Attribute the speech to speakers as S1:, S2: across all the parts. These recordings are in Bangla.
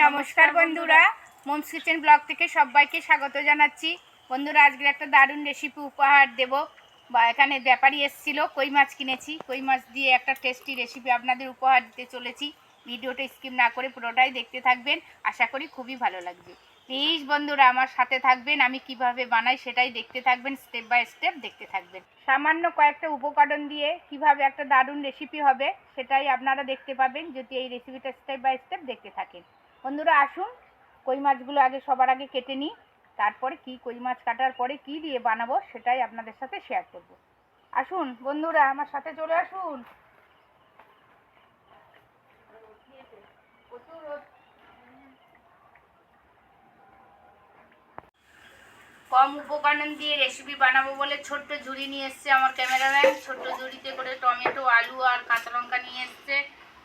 S1: নমস্কার বন্ধুরা মোমস কিচেন ব্লগ থেকে সবাইকে স্বাগত জানাচ্ছি। বন্ধুরা আজকে একটা দারুণ রেসিপি উপহার দেব। বা এখানে ব্যাপারী এসেছিল, কই মাছ কিনেছি, কই মাছ দিয়ে একটা টেস্টি রেসিপি আপনাদের উপহার দিতে চলেছি। ভিডিওটা স্কিপ না করে পুরোটাই দেখতে থাকবেন, আশা করি খুবই ভালো লাগবে। প্লিজ বন্ধুরা, আমার সাথে থাকবেন, আমি কীভাবে বানাই সেটাই দেখতে থাকবেন স্টেপ বাই স্টেপ দেখতে থাকবেন। সামান্য কয়েকটা উপকরণ দিয়ে কীভাবে একটা দারুণ রেসিপি হবে, সেটাই আপনারা দেখতে পাবেন, যদি এই রেসিপিটা স্টেপ বাই স্টেপ দেখতে থাকেন। বন্ধুরা, আসুন। কই মাছগুলো আগে সবার আগে কেটে নিই, তারপরে কি কই মাছ কাটার পরে কি দিয়ে বানাবো সেটাই আপনাদের সাথে শেয়ার করব। আসুন, বন্ধুরা, আমার সাথে চলে আসুন। কম উপকরণ দিয়ে রেসিপি বানাবো বলে ছোট্ট ঝুড়ি নিয়ে এসছে আমার ক্যামেরাম্যান ছোট্ট ঝুড়িতে করে টমেটো, আলু আর কাঁচা লঙ্কা নিয়ে এসছে।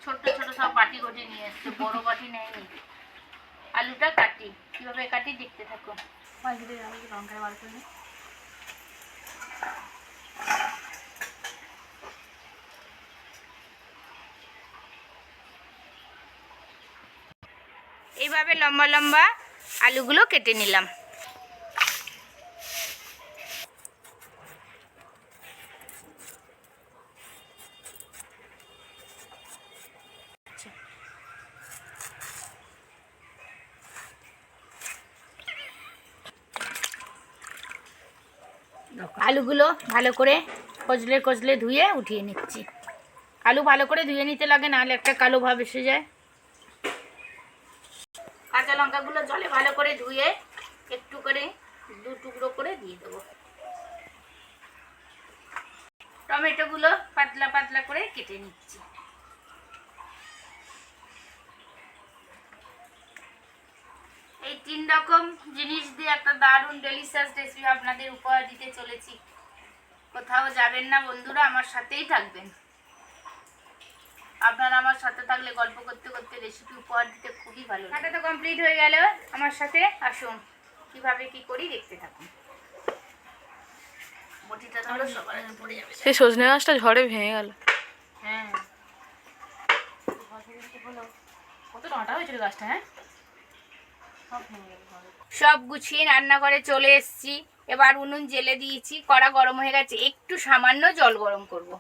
S1: ছোট্ট ছোট সব বাটি গটি নিয়ে এসছে, বড় বাটি নেয়নি। আলুটা কাটি। কীভাবে কাটি দেখতে থাকো।
S2: লঙ্কায় বার করে
S1: এইভাবে লম্বা লম্বা আলুগুলো কেটে নিলাম। আলুগুলো ভালো করে কচলে কচলে ধুয়ে উঠিয়ে নিচ্ছি। আলু ভালো করে ধুয়ে নিতে লাগে, নাহলে একটা কালো ভাব এসে যায়। কাঁচা লঙ্কাগুলো জলে ভালো করে ধুয়ে একটু করে দু টুকরো করে দিয়ে দেবো। টমেটোগুলো পাতলা পাতলা করে কেটে নিচ্ছি। এই তিন রকম জিনিস দিয়ে একটা দারুণ ডেলিশিয়াস রেসিপি আপনাদের উপহার দিতে চলেছি। কোথাও যাবেন না বন্ধুরা আমার সাথেই থাকবেন। আপনারা আমার সাথে থাকলে গল্প করতে করতে রেসিপি উপহার দিতে খুবই ভালো কাটা তো কমপ্লিট হয়ে গেল আমার সাথে আসুন। কীভাবে কি করি দেখতে থাকুন।
S2: সেই সজনে গাছটা ঝড়ে ভেঙে গেল।
S1: হ্যাঁ।
S2: কত ডাঁটা হয়েছিল গাছটা হ্যাঁ? সব
S1: গুছিয়ে রান্নাঘরে চলে এসেছি। এবার উনুন জেলে দিয়েছি কড়া গরম হয়ে গেছে একটু সামান্য জল গরম করব।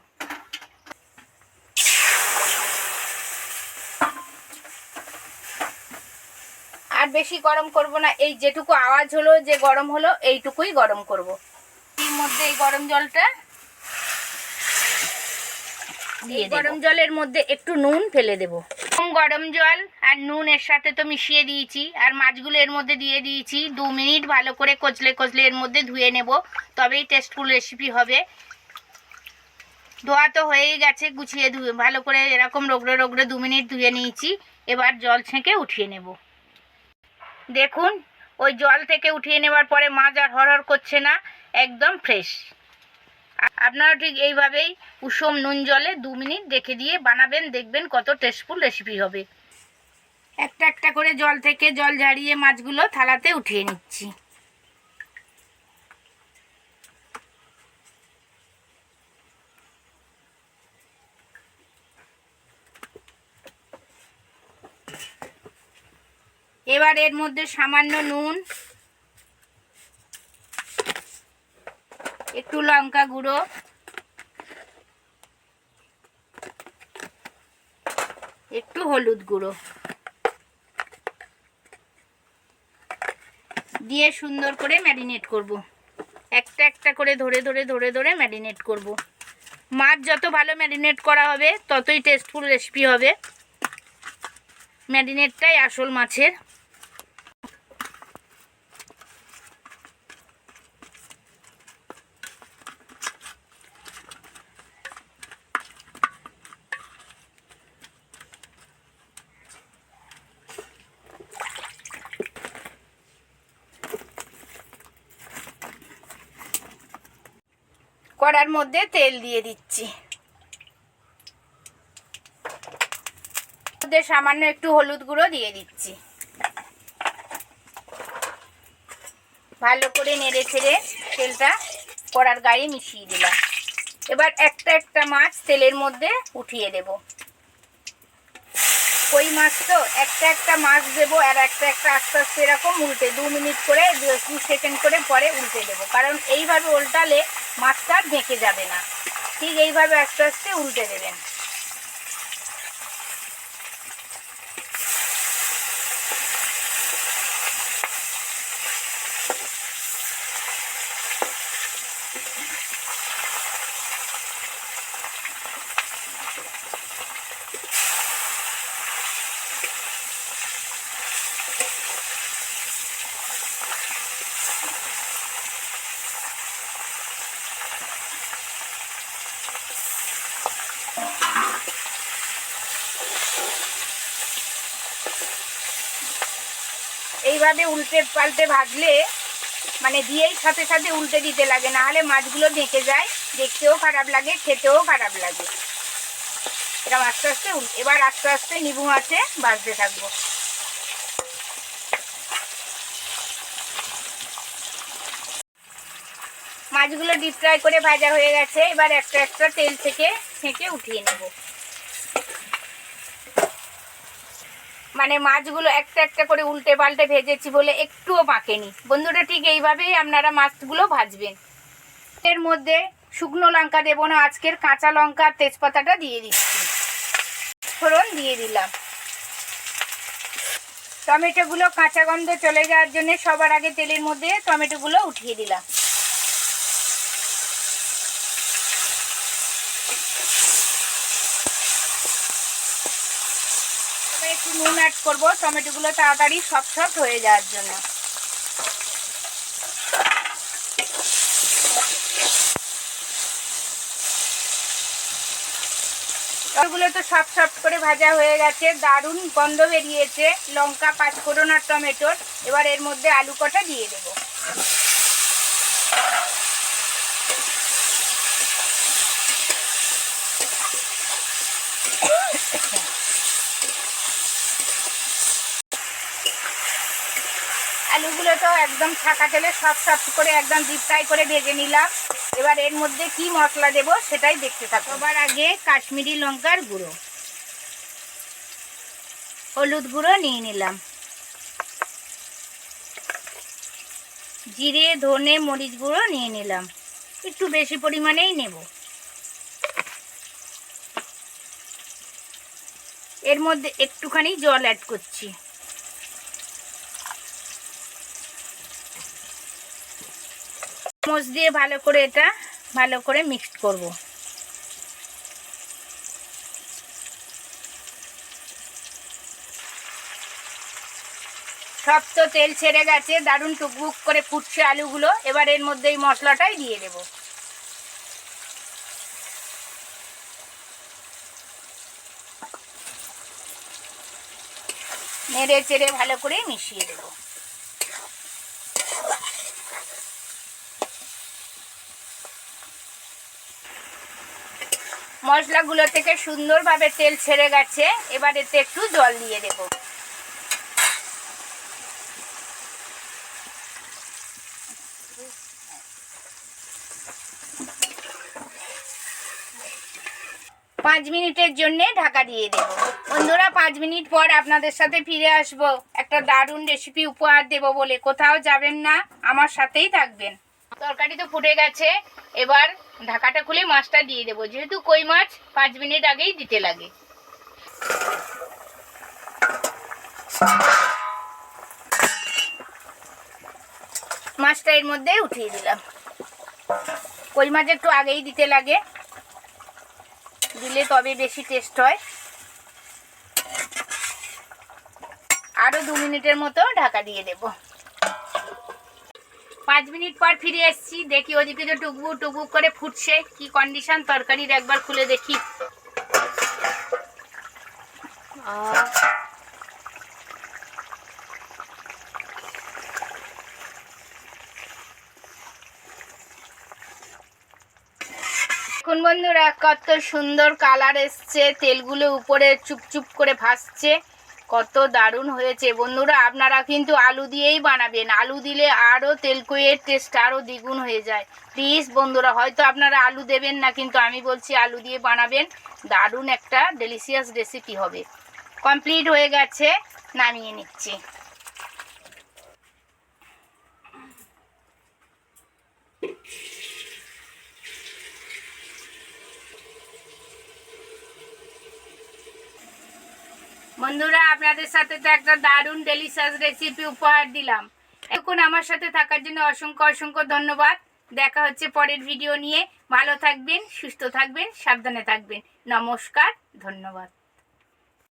S1: আর বেশি গরম করব না এই যেটুকু আওয়াজ হলো যে গরম হলো এইটুকুই গরম করব। এর মধ্যে এই গরম জলটা গরম জলের মধ্যে একটু নুন ফেলে দেব। গরম জল আর নুন এর সাথে তো মিশিয়ে দিয়েছি। আর মাছগুলো এর মধ্যে দিয়ে দিয়েছি। দু মিনিট ভালো করে কচলে কচলে এর মধ্যে ধুয়ে নেব। তবেই টেস্টফুল রেসিপি হবে। ধোয়া তো হয়েই গেছে, গুছিয়ে ধুয়ে ভালো করে এরকম রোগড়ে রোগড়ে দু মিনিট ধুয়ে নিয়েছি। এবার জল ছেঁকে উঠিয়ে নেব। দেখুন, ওই জল থেকে উঠিয়ে নেবার পরে মাছ আর হরহর করছে না, একদম ফ্রেশ আপনারা ঠিক এইভাবেই উষম নুন জলে দু মিনিট রেখে দিয়ে বানাবেন, দেখবেন কত টেস্টফুল রেসিপি হবে। একটা একটা করে জল থেকে জল ঝাড়িয়ে মাছগুলো থালাতে উঠিয়ে নিচ্ছি। এবার এর মধ্যে সামান্য নুন একটু লঙ্কা গুঁড়ো একটু হলুদ গুঁড়ো দিয়ে সুন্দর করে ম্যারিনেট করব। একটা একটা করে ধরে ধরে ধরে ধরে ম্যারিনেট করব। মাছ যত ভালো ম্যারিনেট করা হবে, ততই টেস্টফুল রেসিপি হবে ম্যারিনেটটাই আসল মাছের কড়ার মধ্যে তেল দিয়ে দিচ্ছি। সামান্য একটু হলুদ গুঁড়ো দিয়ে দিচ্ছি। ভালো করে নেড়ে ছেড়ে তেলটা কড়ার গায়ে মিশিয়ে দিলাম। এবার একটা একটা মাছ তেলের মধ্যে উঠিয়ে দেব। কই মাছ তো একটা একটা মাছ দেবো আর একটা একটা আস্তে আস্তে এরকম উল্টে, দু মিনিট করে, দু সেকেন্ড করে পরে উল্টে দেবো। কারণ এইভাবে উল্টালে মাছটা ঢেকে যাবে না। ঠিক এইভাবে আস্তে আস্তে উল্টে দেবেন। এইভাবে উল্টে পাল্টে ভাজলে মানে দিয়েই সাথে সাথে উল্টে দিতে লাগে না হলে মাছগুলো ঢেকে যায়, দেখতেও খারাপ লাগে, খেতেও খারাপ লাগে। এরকম আস্তে আস্তে এবার আস্তে আস্তে নিবু মাছে ভাজতে থাকব। মাছগুলো ডিপ ফ্রাই করে ভাজা হয়ে গেছে, এবার একটা একটা তেল থেকে ছেঁকে উঠিয়ে নেব। মানে মাছগুলো একটা একটা করে উল্টে পাল্টে ভেজেছি বলে একটুও পাকেনি। বন্ধুরা, ঠিক এইভাবেই আপনারা মাছগুলো ভাজবেন। এর মধ্যে শুকনো লঙ্কা দেবো না, আজকের কাঁচা লঙ্কা তেজপাতাটা দিয়ে দিচ্ছি। ফোড়ন দিয়ে দিলাম। টমেটোগুলো কাঁচা গন্ধ চলে যাওয়ার জন্য সবার আগে তেলের মধ্যে টমেটোগুলো উঠিয়ে দিলাম তবে একটু নুন অ্যাড করব, টমেটোগুলো তাড়াতাড়ি সফট সফট হয়ে যাওয়ার জন্য। ওগুলো তো সফট সফট করে ভাজা হয়ে গেছে, দারুণ গন্ধ বেরিয়েছে। লঙ্কা পাঁচ পাঁচফোড়ন আর টমেটোর। এবার এর মধ্যে আলু কটা দিয়ে দেবো। আলুগুলো তো একদম ছাকা তেলে সব সব করে একদম ডিপ ফ্রাই করে ভেজে নিলাম। এবার এর মধ্যে কি মশলা দেব সেটাই দেখতে থাকো সবার আগে কাশ্মীরি লঙ্কার গুঁড়ো। হলুদ গুঁড়ো নিয়ে নিলাম। জিরে ধনে মরিচ গুঁড়ো নিয়ে নিলাম। একটু বেশি পরিমাণেই নেব। এর মধ্যে একটুখানি জল অ্যাড করছি। চামচ দিয়ে ভালো করে এটা ভালো করে মিক্সড করব। সব তো তেল ছেড়ে গেছে, দারুণ টুকবুক করে ফুটছে আলুগুলো। এবার এর মধ্যে এই মশলাটাই দিয়ে দেব। নেড়ে চেড়ে ভালো করে মিশিয়ে দেবো। মশলাগুলো থেকে সুন্দরভাবে তেল ছেড়ে গেছে। এবার এতে একটু জল দিয়ে দেব। পাঁচ মিনিটের জন্য ঢাকা দিয়ে দেব। বন্ধুরা, পাঁচ মিনিট পর আপনাদের সাথে ফিরে আসব। একটা দারুণ রেসিপি উপহার দেব বলে। কোথাও যাবেন না, আমার সাথেই থাকবেন। তরকারি তো ফুটে গেছে। এবার ঢাকাটা খুলে মাছটা দিয়ে দেবো। যেহেতু কই মাছ পাঁচ মিনিট আগেই দিতে লাগে। মাছটা এর মধ্যে উঠিয়ে দিলাম। কই মাছ একটু আগেই দিতে লাগে। দিলে তবে বেশি টেস্ট হয়। আরও দু মিনিটের মতো ঢাকা দিয়ে দেবো। পাঁচ মিনিট পর ফিরে এসেছি। দেখি ওদিকে তো টুকবু টুকবু করে ফুটছে, কি কন্ডিশন তরকারির একবার খুলে দেখি। দেখুন বন্ধুরা, কত সুন্দর কালার এসছে, তেলগুলো উপরে চুপচুপ করে ভাসছে। কত দারুণ হয়েছে বন্ধুরা। আপনারা কিন্তু আলু দিয়েই বানাবেন। আলু দিলে আরও তেলকুয়ের টেস্ট আরও দ্বিগুণ হয়ে যায়। প্লিজ বন্ধুরা, হয়তো আপনারা আলু দেবেন না, কিন্তু আমি বলছি আলু দিয়ে বানাবেন। দারুণ একটা ডেলিশিয়াস রেসিপি হবে। কমপ্লিট হয়ে গেছে, নামিয়ে নিচ্ছি। বন্ধুরা, আপনাদের সাথে তো একটা দারুণ ডেলিশিয়াস রেসিপি উপহার দিলাম। এখন আমার সাথে থাকার জন্য অসংখ্য অসংখ্য ধন্যবাদ। দেখা হচ্ছে পরের ভিডিও নিয়ে। ভালো থাকবেন, সুস্থ থাকবেন, সাবধানে থাকবেন। নমস্কার, ধন্যবাদ।